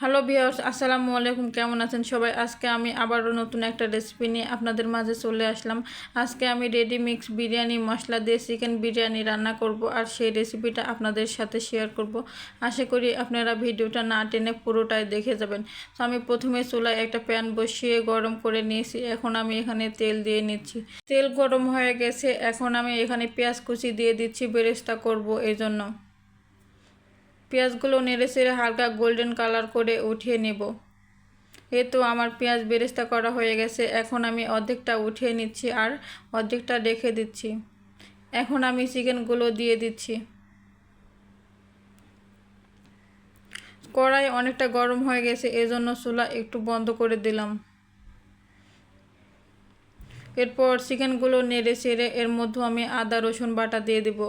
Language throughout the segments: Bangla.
হ্যালো ভিউয়ার্স আসসালামু আলাইকুম, কেমন আছেন সবাই? আজকে আমি আবারও নতুন একটা রেসিপি নিয়ে আপনাদের মাঝে চলে আসলাম। আজকে আমি রেডি মিক্স বিরিয়ানি, মশলা দিয়ে চিকেন বিরিয়ানি রান্না করব আর সেই রেসিপিটা আপনাদের সাথে শেয়ার করব। আশা করি আপনারা ভিডিওটা না টেনে পুরোটাই দেখে যাবেন। তো আমি প্রথমে চুলায় একটা প্যান বসিয়ে গরম করে নিয়েছি। এখন আমি এখানে তেল দিয়ে নিচ্ছি। তেল গরম হয়ে গেছে। এখন আমি এখানে পেঁয়াজ কুচি দিয়ে দিচ্ছি, বেরেস্তা করব এই জন্য পেঁয়াজগুলো নেড়ে চেড়ে হালকা গোল্ডেন কালার করে উঠিয়ে নেব। এ তো আমার পেঁয়াজ বেরেস্তা করা হয়ে গেছে, এখন আমি অর্ধেকটা উঠিয়ে নিচ্ছি আর অর্ধেকটা রেখে দিচ্ছি। এখন আমি চিকেনগুলো দিয়ে দিচ্ছি। কড়াই অনেকটা গরম হয়ে গেছে, এজন্য চুলা একটু বন্ধ করে দিলাম। এরপর চিকেনগুলো নেড়ে চেড়ে এর মধ্যে আমি আদা রসুন বাটা দিয়ে দেবো।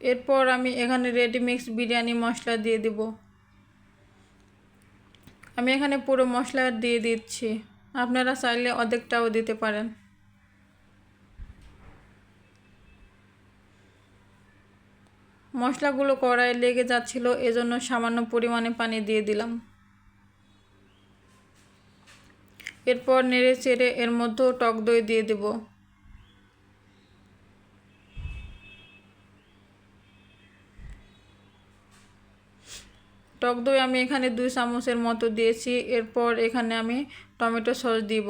এরপর আমি এখানে রেডি মিক্স বিরিয়ানি মশলা দিয়ে দেব। আমি এখানে পুরো মশলা দিয়ে দিচ্ছি। আপনারা চাইলে অর্ধেকটাও দিতে পারেন। মশলাগুলো কড়াই লেগে যাচ্ছিল, এজন্য সামান্য পরিমাণে পানি দিয়ে দিলাম। এরপর নেড়ে চেড়ে এর মধ্যেও টক দই দিয়ে দেবো। টক দই আমি এখানে দুই চামচের মতো দিয়েছি। এরপর এখানে আমি টমেটো সস দিব।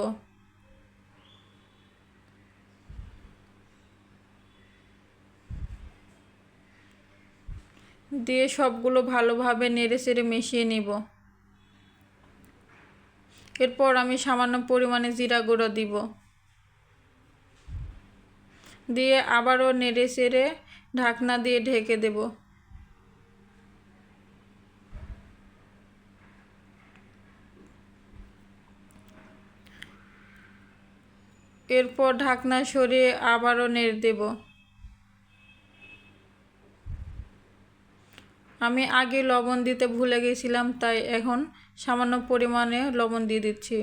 দিয়ে সবগুলো ভালোভাবে নেড়ে চেড়ে মিশিয়ে নিব। এরপর আমি সামান্য পরিমাণে জিরা গুঁড়ো দিব। দিয়ে আবারও নেড়ে চেড়ে ঢাকনা দিয়ে ঢেকে দেবো। এরপর ঢাকনা সরিয়ে আবারও নেড়ে দেব। আমি আগে লবণ দিতে ভুলে গেছিলাম, তাই এখন সামান্য পরিমাণে লবণ দিয়ে দিচ্ছি।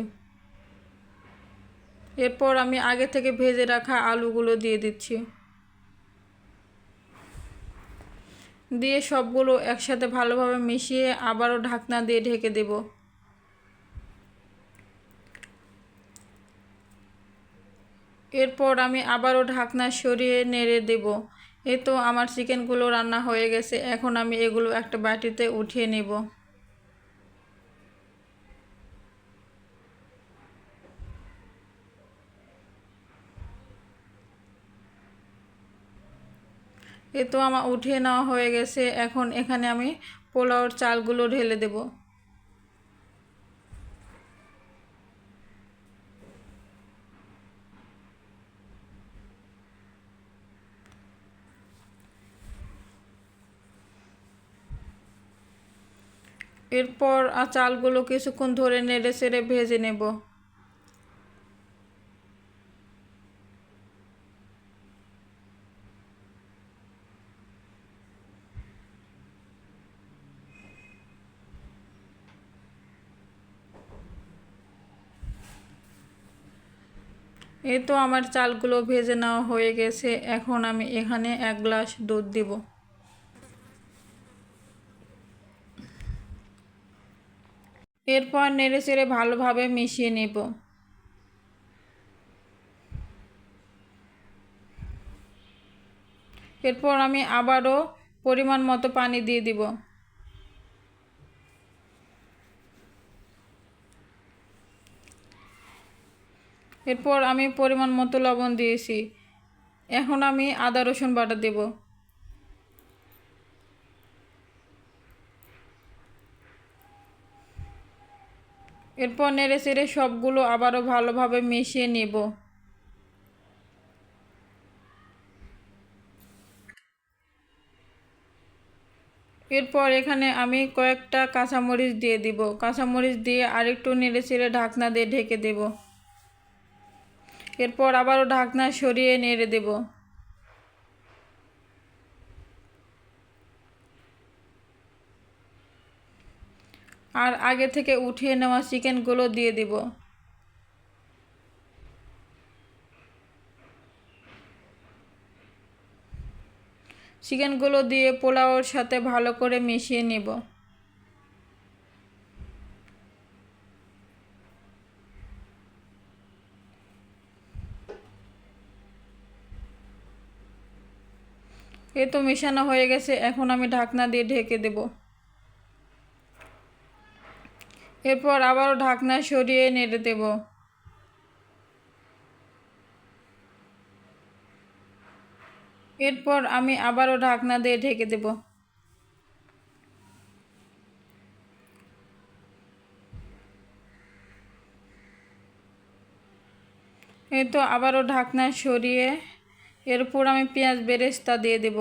এরপর আমি আগে থেকে ভেজে রাখা আলুগুলো দিয়ে দিচ্ছি। দিয়ে সবগুলো একসাথে ভালোভাবে মিশিয়ে আবারও ঢাকনা দিয়ে ঢেকে দেবো। এরপর আমি আবারও ঢাকনা সরিয়ে নেড়ে দেব। এ তো আমার চিকেনগুলো রান্না হয়ে গেছে, এখন আমি এগুলো একটা বাটিতে উঠিয়ে নেব। এ তো আমার উঠিয়ে নেওয়া হয়ে গেছে, এখন এখানে আমি পোলাওর চালগুলো ঢেলে দেবো। এরপর আর চালগুলো কিছুক্ষণ ধরে নেড়ে চেড়ে ভেজে নেব। এই তো আমার চালগুলো ভেজে নেওয়া হয়ে গেছে। এখন আমি এখানে এক গ্লাস দুধ দিব। এরপর নেড়ে চেড়ে ভালোভাবে মিশিয়ে নেব। এরপর আমি আবারও পরিমাণ মতো পানি দিয়ে দিব। এরপর আমি পরিমাণ মতো লবণ দিয়েছি। এখন আমি আদা রসুন বাটা দেবো। এরপর নেড়ে চেড়ে সবগুলো আবারও ভালোভাবে মিশিয়ে নেব। এরপর এখানে আমি কয়েকটা কাঁচামরিচ দিয়ে দিব। কাঁচামরিচ দিয়ে আরেকটু নেড়ে চেড়ে ঢাকনা দিয়ে ঢেকে দেব। এরপর আবারও ঢাকনা সরিয়ে নেড়ে দেবো। আর আগে থেকে উঠিয়ে নেওয়া চিকেনগুলো দিয়ে দিব। চিকেনগুলো দিয়ে পোলাওর সাথে ভালো করে মিশিয়ে নিব। এ তো মেশানো হয়ে গেছে, এখন আমি ঢাকনা দিয়ে ঢেকে দেবো। এরপর আবারও ঢাকনা সরিয়ে নেড়ে দেব। এরপর আমি আবারও ঢাকনা দিয়ে ঢেকে দেব। এই তো আবারও ঢাকনা সরিয়ে এরপর আমি পেঁয়াজ বেরেস্তা দিয়ে দেব।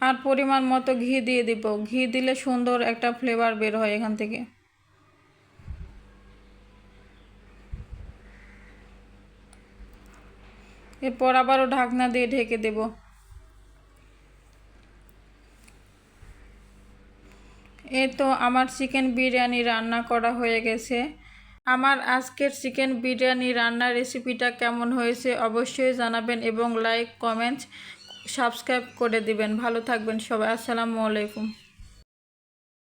আর পরিমাণ মতো ঘি দিয়ে দিব। ঘি দিলে সুন্দর একটা ফ্লেভার বের হয় এখান থেকে। এরপর আবারও ঢাকনা দিয়ে ঢেকে দেব। এই তো আমার চিকেন বিরিয়ানি রান্না করা হয়ে গেছে। আমার আজকের চিকেন বিরিয়ানি রান্নার রেসিপিটা কেমন হয়েছে অবশ্যই জানাবেন এবং লাইক কমেন্টস সাবস্ক্রাইব করে দিবেন। ভালো থাকবেন সবাই। আসসালামু আলাইকুম।